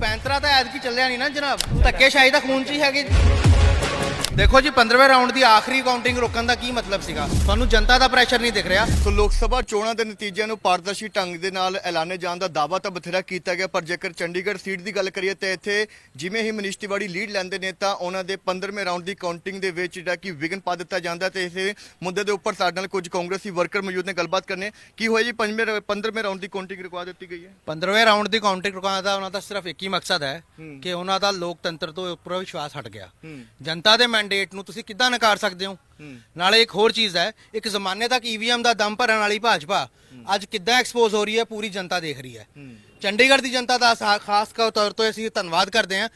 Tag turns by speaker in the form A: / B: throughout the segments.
A: ਪੈਂਤਰਾ ਤਾਂ ਐਤਕੀ ਚੱਲਿਆ ਨਹੀਂ ਨਾ ਜਨਾਬ। ਧੱਕੇਸ਼ਾਹੀ ਤਾਂ ਖੂਨ 'ਚ ਹੀ ਹੈਗੇ। ਦੇਖੋ ਜੀ 15ਵੇਂ ਰਾਉਂਡ ਦੀ ਆਖਰੀ ਕਾਊਂਟਿੰਗ ਰੋਕਣ ਦਾ ਕੀ ਮਤਲਬ ਸੀਗਾ? ਤੁਹਾਨੂੰ ਜਨਤਾ ਦਾ ਪ੍ਰੈਸ਼ਰ ਨਹੀਂ ਦਿਖ ਰਿਹਾ?
B: ਸੋ ਲੋਕ ਸਭਾ ਚੋਣਾਂ ਦੇ ਨਤੀਜਿਆਂ ਨੂੰ ਪਾਰਦਰਸ਼ੀ ਢੰਗ ਦੇ ਨਾਲ ਐਲਾਨੇ ਜਾਣ ਦਾ ਦਾਅਵਾ ਤਾਂ ਬਥੇਰਾ ਕੀਤਾ ਗਿਆ ਪਰ ਜੇਕਰ ਚੰਡੀਗੜ੍ਹ ਸੀਟ ਦੀ ਗੱਲ ਕਰੀਏ ਤਾਂ ਇੱਥੇ ਜਿਵੇਂ ਹੀ ਮਨੀਸ਼ ਤਿਵਾੜੀ ਲੀਡ ਲੈਂਦੇ ਨੇ ਤਾਂ ਉਹਨਾਂ ਦੇ 15ਵੇਂ ਰਾਉਂਡ ਦੀ ਕਾਊਂਟਿੰਗ ਦੇ ਵਿੱਚ ਜਿਹੜਾ ਕਿ ਵਿਘਨ ਪਾ ਦਿੱਤਾ ਜਾਂਦਾ ਤੇ ਇਸੇ ਮੁੱਦੇ ਦੇ ਉੱਪਰ ਸਾਡੇ ਨਾਲ ਕੁਝ ਕਾਂਗਰਸੀ ਵਰਕਰ ਮੌਜੂਦ ਨੇ ਗੱਲਬਾਤ ਕਰਨੇ ਕੀ ਹੋਇਆ ਜੀ? 5ਵੇਂ 15ਵੇਂ ਰਾਉਂਡ ਦੀ ਕਾਊਂਟਿੰਗ ਰੁਕਵਾ ਦਿੱਤੀ ਗਈ ਹੈ।
A: 15ਵੇਂ ਰਾਉਂਡ ਦੀ ਕਾਊਂਟਿੰਗ ਰੁਕਾਉਣ ਦਾ ਉਹਨਾਂ ਦਾ ਸਿਰਫ ਇੱਕ ਹੀ ਮਕਸਦ ਹੈ ਕਿ ਉਹਨਾਂ ਦਾ ਲੋਕਤੰਤਰ ਤੋਂ ਉੱਪਰ ਵਿਸ਼ਵਾਸ ਹਟ ਗਿਆ। ਜਨਤਾ ਦੇ ਮੈਂਡੇਟ ਨੂੰ ਤੁਸੀਂ ਕਿੱਦਾਂ ਨਕਾਰ ਸਕਦੇ ਹੋ? ਨਾਲੇ ਇੱਕ ਹੋਰ ਚੀਜ਼ ਹੈ ਇੱਕ ਜ਼ਮਾਨੇ ਤੱਕ ਈਵੀਐਮ ਦਾ ਦਮ ਭਰਨ ਵਾਲੀ ਭਾਜਪਾ ਅੱਜ ਕਿੱਦਾਂ ਐਕਸਪੋਜ਼ ਹੋ ਰਹੀ ਹੈ ਪੂਰੀ ਜਨਤਾ ਦੇਖ ਰਹੀ ਹੈ। ਚੰਡੀਗੜ੍ਹ ਦੀ ਜਨਤਾ ਦਾ ਖਾਸ ਤੌਰ ਤੇ ਅਸੀਂ ਧੰਨਵਾਦ ਕਰਦੇ ਹਾਂ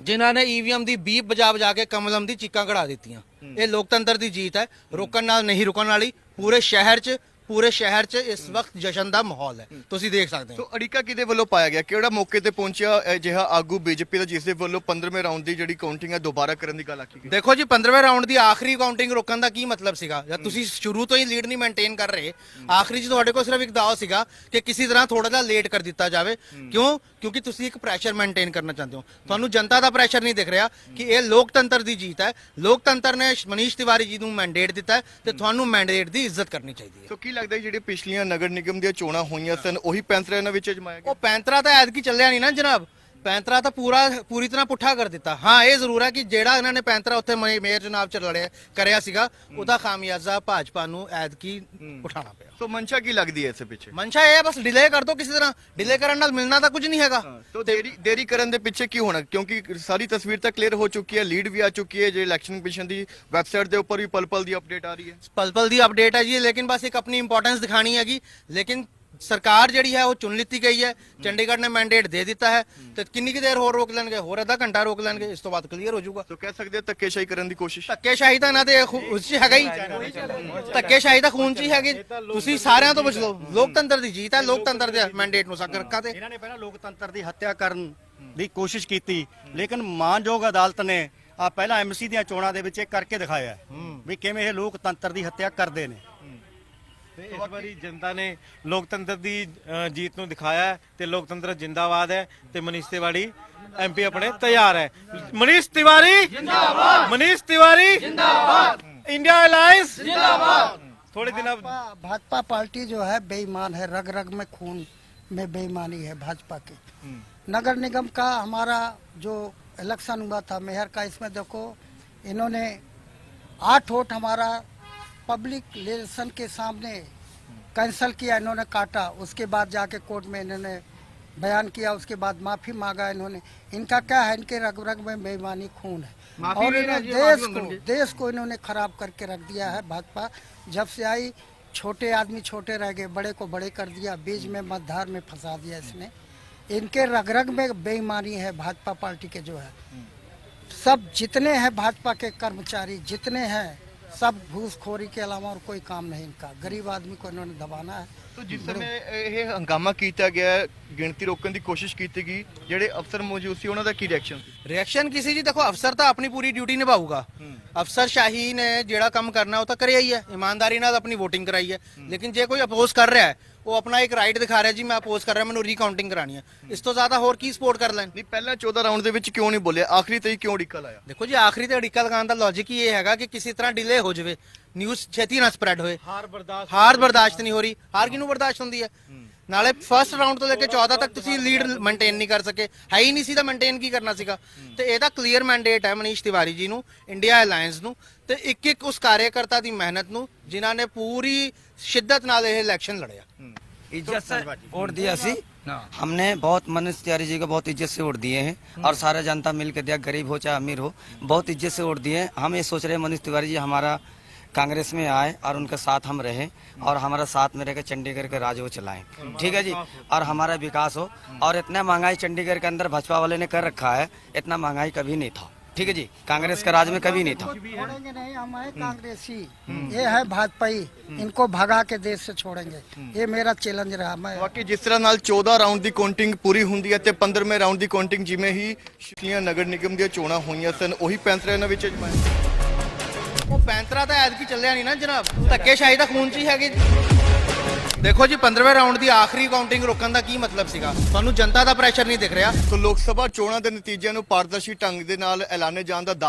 A: ਜਿਨ੍ਹਾਂ ਨੇ ਈਵੀਐਮ ਦੀ ਬੀਪ ਬਜਾ ਬਜਾ ਕੇ ਕਮਲਮ ਦੀ ਚੀਕਾਂ ਕਢਾ ਦਿੱਤੀਆਂ। ਇਹ ਲੋਕਤੰਤਰ ਦੀ ਜੀਤ ਹੈ ਰੋਕਣ ਨਾਲ ਨਹੀਂ ਰੁਕਣ ਵਾਲੀ ਪੂਰੇ ਸ਼ਹਿਰ 'ਚ ਪੂਰੇ ਸ਼ਹਿਰ 'ਚ ਇਸ ਵਕਤ ਜਸ਼ਨ ਦਾ ਮਾਹੌਲ ਹੈ। ਤੁਸੀਂ ਦੇਖ ਸਕਦੇ ਹੋ।
B: ਸੋ ਅੜਿਕਾ ਕਿਹਦੇ ਵੱਲੋਂ ਪਾਇਆ ਗਿਆ? ਕਿਹੜਾ ਮੌਕੇ ਤੇ ਪਹੁੰਚਿਆ ਅਜਿਹਾ ਆਗੂ ਬੀਜੇਪੀ ਦਾ ਜਿਸ ਦੇ ਵੱਲੋਂ 15ਵੇਂ ਰਾਉਂਡ ਦੀ ਜਿਹੜੀ ਕਾਊਂਟਿੰਗ ਹੈ ਦੁਬਾਰਾ ਕਰਨ ਦੀ ਗੱਲ ਆਖੀ ਗਈ?
A: ਦੇਖੋ ਜੀ 15ਵੇਂ ਰਾਉਂਡ ਦੀ ਆਖਰੀ ਕਾਊਂਟਿੰਗ ਰੋਕਣ ਦਾ ਕੀ ਮਤਲਬ ਸੀਗਾ? ਜਦ ਤੁਸੀਂ ਸ਼ੁਰੂ ਤੋਂ ਹੀ ਲੀਡ ਨਹੀਂ ਮੇਨਟੇਨ ਕਰ ਰਹੇ ਆਖਰੀ 'ਚ ਤੁਹਾਡੇ ਕੋਲ ਸਿਰਫ ਇੱਕ ਦਾਅਵਾ ਸੀਗਾ ਕਿ ਕਿਸੇ ਤਰ੍ਹਾਂ ਥੋੜਾ ਜਿਹਾ ਲੇਟ ਕਰ ਦਿੱਤਾ ਜਾਵੇ। ਕਿਉਂ? ਕਿਉਂਕਿ ਤੁਸੀਂ ਇੱਕ ਪ੍ਰੈਸ਼ਰ ਮੇਨਟੇਨ ਕਰਨਾ ਚਾਹੁੰਦੇ ਹੋ। ਤੁਹਾਨੂੰ ਜਨਤਾ ਦਾ ਪ੍ਰੈਸ਼ਰ ਨਹੀਂ ਦਿਖ ਰਿਹਾ ਕਿ ਇਹ ਲੋਕਤੰਤਰ ਦੀ ਜੀਤ ਹੈ। ਲੋਕਤੰਤਰ ਨੇ ਮਨੀਸ਼ ਤਿਵਾਰੀ ਜੀ ਨੂੰ ਮੈਂਡੇਟ ਦਿੱਤਾ ਤੇ ਤੁਹਾਨੂੰ ਮੈਂਡੇਟ ਦੀ ਇੱਜ਼ਤ ਕਰਨੀ ਚਾਹੀਦੀ ਹੈ।
B: ਸੋ ਕੀ ਲੱਗਦਾ ਜਿਹੜੀ ਪਿਛਲੀਆਂ ਨਗਰ ਨਿਗਮ ਦੀਆਂ ਚੋਣਾਂ ਹੋਈਆਂ ਸਨ ਉਹੀ ਪੈਂਤਰਾ ਇਹਨਾਂ ਵਿੱਚ ਅਜਮਾਇਆ ਗਿਆ।
A: ਉਹ ਪੈਂਤਰਾ ਤਾਂ ਐਤਕੀ ਚੱਲਿਆ ਨਹੀਂ ਨਾ ਜਨਾਬ। ਪੈਂਤਰਾ ਤਾਂ ਪੂਰਾ ਪੂਰੀ ਤਰ੍ਹਾਂ ਪੁੱਠਾ ਕਰ ਦਿੱਤਾ। ਹਾਂ ਇਹ ਜ਼ਰੂਰ ਹੈ ਕਿ ਜਿਹੜਾ ਇਹਨਾਂ ਨੇ ਪੈਂਤਰਾ ਉੱਥੇ ਮੇ- ਮੇਅਰ ਚੁਣਾਵ ਚ ਲੜਿਆ ਕਰਿਆ ਸੀਗਾ ਉਹਦਾ ਖਾਮਿਆਜ਼ਾ ਭਾਜਪਾ ਨੂੰ ਐਤਕੀ ਉਠਾਉਣਾ ਪਿਆ।
B: ਸੋ ਮਨਸ਼ਾ ਕੀ ਲੱਗਦੀ ਹੈ ਇਸ ਪਿੱਛੇ?
A: ਮਨਸ਼ਾ ਇਹ ਹੈ ਬਸ ਡਿਲੇ ਕਰ ਦੋ ਕਿਸੇ ਤਰ੍ਹਾਂ। ਡਿਲੇ ਕਰਨ ਨਾਲ ਮਿਲਣਾ ਤਾਂ ਕੁਝ ਨਹੀਂ ਹੈਗਾ।
B: ਤੋ ਦੇਰੀ ਦੇਰੀ ਕਰਨ ਦੇ ਪਿੱਛੇ ਕੀ ਹੋਣਾ? ਕਿਉਂਕਿ ਸਾਰੀ ਤਸਵੀਰ ਤਾਂ ਕਲੀਅਰ ਹੋ ਚੁੱਕੀ ਹੈ ਲੀਡ ਵੀ ਆ ਚੁੱਕੀ ਹੈ ਜੇ ਇਲੈਕਸ਼ਨ ਕਮਿਸ਼ਨ ਦੀ ਵੈਬਸਾਈਟ ਦੇ ਉੱਪਰ ਵੀ ਪਲ ਪਲ ਦੀ ਅਪਡੇਟ ਆ ਰਹੀ ਹੈ।
A: ਪਲ ਪਲ ਦੀ ਅਪਡੇਟ ਹੈ ਜੀ ਲੇਕਿਨ ਬਸ ਇੱਕ ਆਪਣੀ ਇੰਪੋਰਟੈਂਸ ਦਿਖਾਣੀ ਹੈਗੀ। ਲੇਕਿਨ ਸਰਕਾਰ ਜਿਹੜੀ ਹੈ ਉਹ ਚੁਣ ਲਿੱਤੀ ਗਈ ਹੈ। ਚੰਡੀਗੜ੍ਹ ਨੇ ਮੈਂਡੇਟ ਦੇ ਦਿੱਤਾ ਹੈ। ਤੇ ਕਿੰਨੀ ਕੁ ਦੇਰ ਹੋਰ ਰੋਕ ਲੈਣਗੇ? ਹੋਰ ਅੱਧਾ ਘੰਟਾ ਰੋਕ ਲੈਣਗੇ? ਇਸ ਤੋਂ ਬਾਅਦ ਕਲੀਅਰ ਹੋ ਜਾਊਗਾ।
B: ਸੋ ਕਹਿ ਸਕਦੇ ਹਾਂ ਧੱਕੇਸ਼ਾਹੀ ਕਰਨ ਦੀ ਕੋਸ਼ਿਸ਼?
A: ਧੱਕੇਸ਼ਾਹੀ ਤਾਂ ਇਹਨਾਂ ਦੇ ਉਸ 'ਚ ਹੈਗਾ ਹੀ। ਧੱਕੇਸ਼ਾਹੀ ਤਾਂ ਖੂਨ 'ਚ ਹੀ ਹੈਗੀ। ਤੁਸੀਂ ਸਾਰਿਆਂ ਤੋਂ ਬਚ ਲਓ। ਲੋਕਤੰਤਰ ਦੀ ਜੀਤ ਹੈ। ਲੋਕਤੰਤਰ ਦੇ ਮੈਂਡੇਟ ਨੂੰ ਸਾਕਰ ਰੱਖਾਂ ਤੇ।
C: ਇਹਨਾਂ ਨੇ ਪਹਿਲਾਂ ਲੋਕਤੰਤਰ ਦੀ ਹੱਤਿਆ ਕਰਨ ਦੀ ਕੋਸ਼ਿਸ਼ ਕੀਤੀ। ਲੇਕਿਨ ਮਾਨਯੋਗ ਅਦਾਲਤ ਨੇ ਆ ਪਹਿਲਾਂ ਐਮਸੀ ਦੀਆਂ ਚੋਣਾਂ ਦੇ ਵਿੱਚ ਇਹ ਕਰਕੇ ਦਿਖਾਇਆ ਵੀ ਕਿਵੇਂ ਇਹ ਲੋਕਤੰਤਰ ਦੀ ਹੱਤਿਆ ਕਰਦੇ ਨੇ।
D: ਤੇ ਇਸ ਵਾਰੀ ਜਨਤਾ ਨੇ ਲੋਕਤੰਤਰ ਦੀ ਅ, ਜੀਤ ਨੂੰ ਦਿਖਾਇਆ ਹੈ ਤੇ ਲੋਕਤੰਤਰ ਜਿੰਦਾਬਾਦ ਹੈ ਤੇ ਮਨੀਸ਼ ਤਿਵਾੜੀ ਐਮਪੀ ਆਪਣੇ ਤਿਆਰ ਹੈ ਮਨੀਸ਼ ਤਿਵਾੜੀ ਜਿੰਦਾਬਾਦ ਮਨੀਸ਼ ਤਿਵਾੜੀ ਜਿੰਦਾਬਾਦ ਇੰਡੀਆ ਅਲਾਈਅੰਸ ਜਿੰਦਾਬਾਦ ਥੋੜੇ ਦਿਨਾਂ
E: भाजपा भाजपा पार्टी जो है बेईमान है रग रग में खून में बेईमानी है भाजपा की नगर निगम का हमारा जो इलेक्शन हुआ था मेयर का इसमें देखो इन्होंने आठ वोट हमारा पब्लिक रिलेशन के सामने कैंसल किया इन्होंने काटा। उसके बाद जाके कोर्ट में इन्होंने बयान किया उसके बाद माफ़ी मांगा इन्होंने। इनका क्या है? इनके रग रग में बेईमानी खून है। और इन्होंने देश को देश को इन्होंने खराब करके रख दिया है भाजपा। जब से आई छोटे आदमी छोटे रह गए बड़े को बड़े कर दिया बीच में मतधार में फंसा दिया इसने। इनके रग रग में बेईमानी है भाजपा पार्टी के जो है। सब जितने हैं भाजपा के कर्मचारी जितने हैं सब घूसखोरी के अलावा और कोई काम नहीं इनका गरीब आदमी को इन्होंने दबाना है
B: ਤੋ ਜਿਸ ਸਮੇਂ ਇਹ ਹੰਗਾਮਾ ਕੀਤਾ ਗਿਆ ਗਿਣਤੀ ਰੋਕਣ ਦੀ ਕੋਸ਼ਿਸ਼ ਕੀਤੀ ਗਈ ਜਿਹੜੇ ਅਫਸਰ ਮੌਜੂਦ ਸੀ ਉਹਨਾਂ ਦਾ ਕੀ ਰਿਐਕਸ਼ਨ ਸੀ
A: ਰਿਐਕਸ਼ਨ ਕਿਸੇ ਜੀ ਦੇਖੋ ਅਫਸਰ ਤਾਂ ਆਪਣੀ ਪੂਰੀ ਡਿਊਟੀ ਨਿਭਾਊਗਾ ਅਫਸਰ ਸ਼ਾਹੀ ਨੇ ਜਿਹੜਾ ਕੰਮ ਕਰਨਾ ਉਹ ਤਾਂ ਕਰਿਆ ਹੀ ਹੈ ਇਮਾਨਦਾਰੀ ਨਾਲ ਆਪਣੀ VOTING ਕਰਾਈ ਹੈ ਲੇਕਿਨ ਜੇ ਕੋਈ ਅਪੋਜ਼ ਕਰ ਰਿਹਾ ਹੈ ਉਹ ਆਪਣਾ ਇੱਕ ਰਾਈਟ ਦਿਖਾ ਰਿਹਾ ਜੀ ਮੈਂ ਅਪੋਜ਼ ਕਰ ਰਿਹਾ ਮੈਨੂੰ ਰੀਕਾਊਂਟਿੰਗ ਕਰਾਣੀ ਹੈ ਇਸ ਤੋਂ ਜ਼ਿਆਦਾ ਹੋਰ ਕੀ ਸਪੋਰਟ ਕਰ ਲੈਣ?
B: ਨਹੀਂ ਪਹਿਲਾਂ 14 ਰਾਉਂਡ ਦੇ ਵਿੱਚ ਕਿਉਂ ਨਹੀਂ ਬੋਲਿਆ? ਆਖਰੀ ਤੇ ਹੀ ਕਿਉਂ ਅੜਿੱਕਾ ਲਾਇਆ?
A: ਦੇਖੋ ਜੀ ਆਖਰੀ ਤੇ ਅੜਿੱਕਾ ਲਗਾਉਣ ਦਾ ਲੌਜੀਕ ਹੀ ਇਹ ਹੈਗਾ ਕਿ ਕਿਸੇ ਤਰ੍ਹਾਂ ਡਿਲੇ ਹੋ ਜਾਵੇ ਨਿਊਜ਼ ਛੇਤੀ ਨਾ ਸਪਰੈਡ ਹੋਏ।
D: ਹਾਰ ਬਰਦਾਸ਼ਤ
A: ਹਾਰ ਬਰਦਾਸ਼ਤ ਨਹੀਂ ਹੋ ਰਹੀ। ਹਾਰ ਕਿਹਨੂੰ ਬਰਦਾਸ਼ਤ ਹੁੰਦੀ ਹੈ। ਨਾਲੇ ਫਰਸਟ ਰਾਉਂਡ ਤੋਂ ਲੈ ਕੇ 14 ਤੱਕ ਤੁਸੀਂ ਲੀਡ ਮੇਨਟੇਨ ਨਹੀਂ ਕਰ ਸਕੇ ਹੈ ਹੀ ਨਹੀਂ ਸੀ ਤਾਂ ਮੇਨਟੇਨ ਕੀ ਕਰਨਾ ਸੀਗਾ ਤੇ ਇਹਦਾ ਕਲੀਅਰ ਮੈਂਡੇਟ ਹੈ ਮਨੀਸ਼ ਤਿਵਾਰੀ ਜੀ ਨੂੰ ਇੰਡੀਆ ਅਲਾਈਅੰਸ ਨੂੰ ਤੇ ਇੱਕ ਇੱਕ ਉਸ ਕਾਰਜਕਰਤਾ ਦੀ ਮਿਹਨਤ ਨੂੰ ਜਿਨ੍ਹਾਂ ਨੇ ਪੂਰੀ ਸ਼ਿੱਦਤ ਨਾਲ ਇਹ ਇਲੈਕਸ਼ਨ ਲੜਿਆ
F: इज्जत से वोट दिया सी हमने बहुत मनीष तिवारी जी को बहुत इज्जत से वोट दिए हैं और सारा जनता मिल के दिया गरीब हो चाहे अमीर हो बहुत इज्जत से वोट दिए हैं हम ये सोच रहे हैं मनीष तिवारी जी हमारा कांग्रेस में आए और उनके साथ हम रहें और हमारा साथ में रहकर चंडीगढ़ के राज वो चलाएं ठीक है जी और हमारा विकास हो और इतना महंगाई चंडीगढ़ के अंदर भाजपा वाले ने कर रखा है इतना महंगाई कभी नहीं था ठीक है जी कांग्रेस के राज में कभी नहीं था
E: छोड़ेंगे नहीं हम है कांग्रेसी ये है भाजपाई इनको भगा के देश से छोड़ेंगे ये मेरा चैलेंज रहा मैं
B: ਬਾਕੀ ਜਿਸ ਤਰ੍ਹਾਂ ਨਾਲ 14 ਰਾਉਂਡ ਦੀ ਕਾਊਂਟਿੰਗ ਪੂਰੀ ਹੁੰਦੀ ਹੈ ਤੇ 15ਵੇਂ ਰਾਉਂਡ ਦੀ ਕਾਊਂਟਿੰਗ ਜਿਵੇਂ ਹੀ ਪਿਛਲੀਆਂ ਨਗਰ ਨਿਗਮ ਦੀਆਂ ਚੋਣਾਂ ਹੋਈਆਂ ਸਨ ਉਹੀ ਪੈਂਤਰਾ ਇਹਨਾਂ ਵਿੱਚ ਅਜਮਾਇਆ
A: ਉਹ ਪੈਂਤਰਾ ਤਾਂ ਐਤਕੀ ਚੱਲਿਆ ਨਹੀਂ ਨਾ ਜਨਾਬ। ਧੱਕੇਸ਼ਾਹੀ ਤਾਂ ਖੂਨ 'ਚ ਹੀ ਹੈਗੇ। ਦੇਖੋ ਜੀ 15ਵੇਂ ਰਾਉਂਡ ਦੀ ਆਖਰੀ ਕਾਊਂਟਿੰਗ ਰੋਕਣ ਦਾ ਕੀ ਮਤਲਬ ਸੀਗਾ? ਤੁਹਾਨੂੰ ਜਨਤਾ ਦਾ ਪ੍ਰੈਸ਼ਰ ਨਹੀਂ ਦਿਖ ਰਿਹਾ।
B: ਸੋ ਲੋਕ ਸਭਾ ਚੋਣਾਂ ਦੇ ਨਤੀਜਿਆਂ ਨੂੰ ਪਾਰਦਰਸ਼ੀ ਢੰਗ ਦੇ ਨਾਲ ਐਲਾਨੇ ਜਾਣ ਦਾ ਦਾਅਵਾ